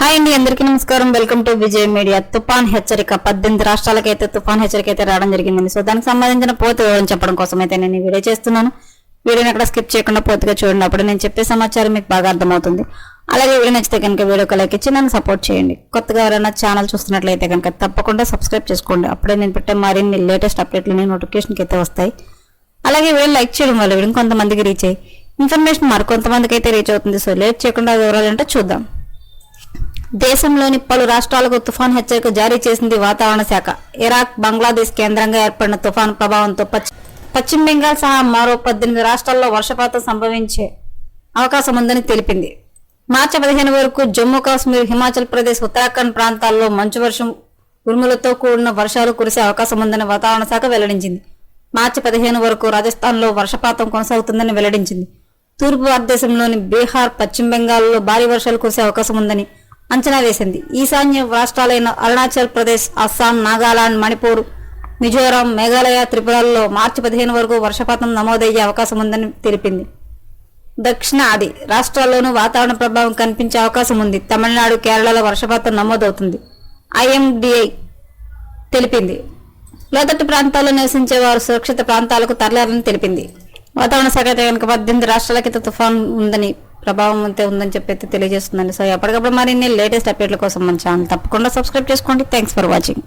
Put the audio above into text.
Hi అండి అందరికీ నమస్కారం. Welcome to Vijay media. తుఫాన్ హెచ్చరిక. పద్దెనిమిది రాష్ట్రాలకైతే తుఫాన్ హెచ్చరిక అయితే రావడం జరిగిందండి. సో దానికి సంబంధించిన పూర్తి వివరం చెప్పడం కోసం అయితే నేను ఈ వీడియో చేస్తున్నాను. వీడియోని అక్కడ స్కిప్ చేయకుండా పూర్తిగా చూడండి. అప్పుడు నేను చెప్పే సమాచారం మీకు బాగా అర్థమవుతుంది. అలాగే వీడియో నచ్చితే కనుక వీడియోకి లైక్ ఇచ్చి నన్ను సపోర్ట్ చేయండి. కొత్తగా ఎవరైనా ఛానల్ చూస్తున్నట్లయితే కనుక తప్పకుండా సబ్స్క్రైబ్ చేసుకోండి. అప్పుడే నేను పెట్టే మరిన్ని లేటెస్ట్ అప్డేట్లు నోటిఫికేషన్కి అయితే వస్తాయి. అలాగే వీడియో లైక్ చేయడం వల్ల వీడియో కొంతమందికి రీచ్ అయ్యి ఇన్ఫర్మేషన్ మరికొంతమందికి అయితే రీచ్ అవుతుంది. సో లేట్ చేయకుండా వివరాలు చూద్దాం. దేశంలోని పలు రాష్ట్రాలకు తుఫాన్ హెచ్చరిక జారీ చేసింది వాతావరణ శాఖ. ఇరాక్ బంగ్లాదేశ్ కేంద్రంగా ఏర్పడిన తుఫాన్ ప్రభావంతో పశ్చిమ బెంగాల్ సహా మరో పద్దెనిమిది రాష్ట్రాల్లో వర్షపాతం సంభవించే అవకాశం ఉందని తెలిపింది. మార్చి పదిహేను వరకు జమ్మూ కాశ్మీర్ హిమాచల్ ప్రదేశ్ ఉత్తరాఖండ్ ప్రాంతాల్లో మంచు వర్షం ఉరుములతో కూడిన వర్షాలు కురిసే అవకాశం ఉందని వాతావరణ శాఖ వెల్లడించింది. మార్చి పదిహేను వరకు రాజస్థాన్లో వర్షపాతం కొనసాగుతుందని వెల్లడించింది. తూర్పు భారతదేశంలోని బీహార్ పశ్చిమ బెంగాల్లో భారీ వర్షాలు కురిసే అవకాశం ఉందని అంచనా వేసింది. ఈశాన్య రాష్ట్రాలైన అరుణాచల్ ప్రదేశ్ అస్సాం నాగాలాండ్ మణిపూర్ మిజోరాం మేఘాలయ త్రిపురల్లో మార్చి పదిహేను వరకు వర్షపాతం నమోదయ్యే అవకాశం ఉందని తెలిపింది. దక్షిణాది రాష్ట్రాల్లోనూ వాతావరణ ప్రభావం కనిపించే అవకాశం ఉంది. తమిళనాడు కేరళలో వర్షపాతం నమోదవుతుంది. ఐఎండిఐ తెలిపింది. లోతట్టు ప్రాంతాల్లో నివసించే వారు సురక్షిత ప్రాంతాలకు తరలారని తెలిపింది. వాతావరణ శాఖ అయితే కనుక పద్దెనిమిది రాష్ట్రాలకి తుఫాను ఉందని ప్రభావం అయితే ఉందని చెప్పి అయితే తెలియజేస్తుందండి. సో ఎప్పటికప్పుడు మరిన్ని లేటెస్ట్ అప్డేట్ల కోసం మన ఛానల్ తప్పకుండా సబ్స్క్రైబ్ చేసుకోండి. Thanks for watching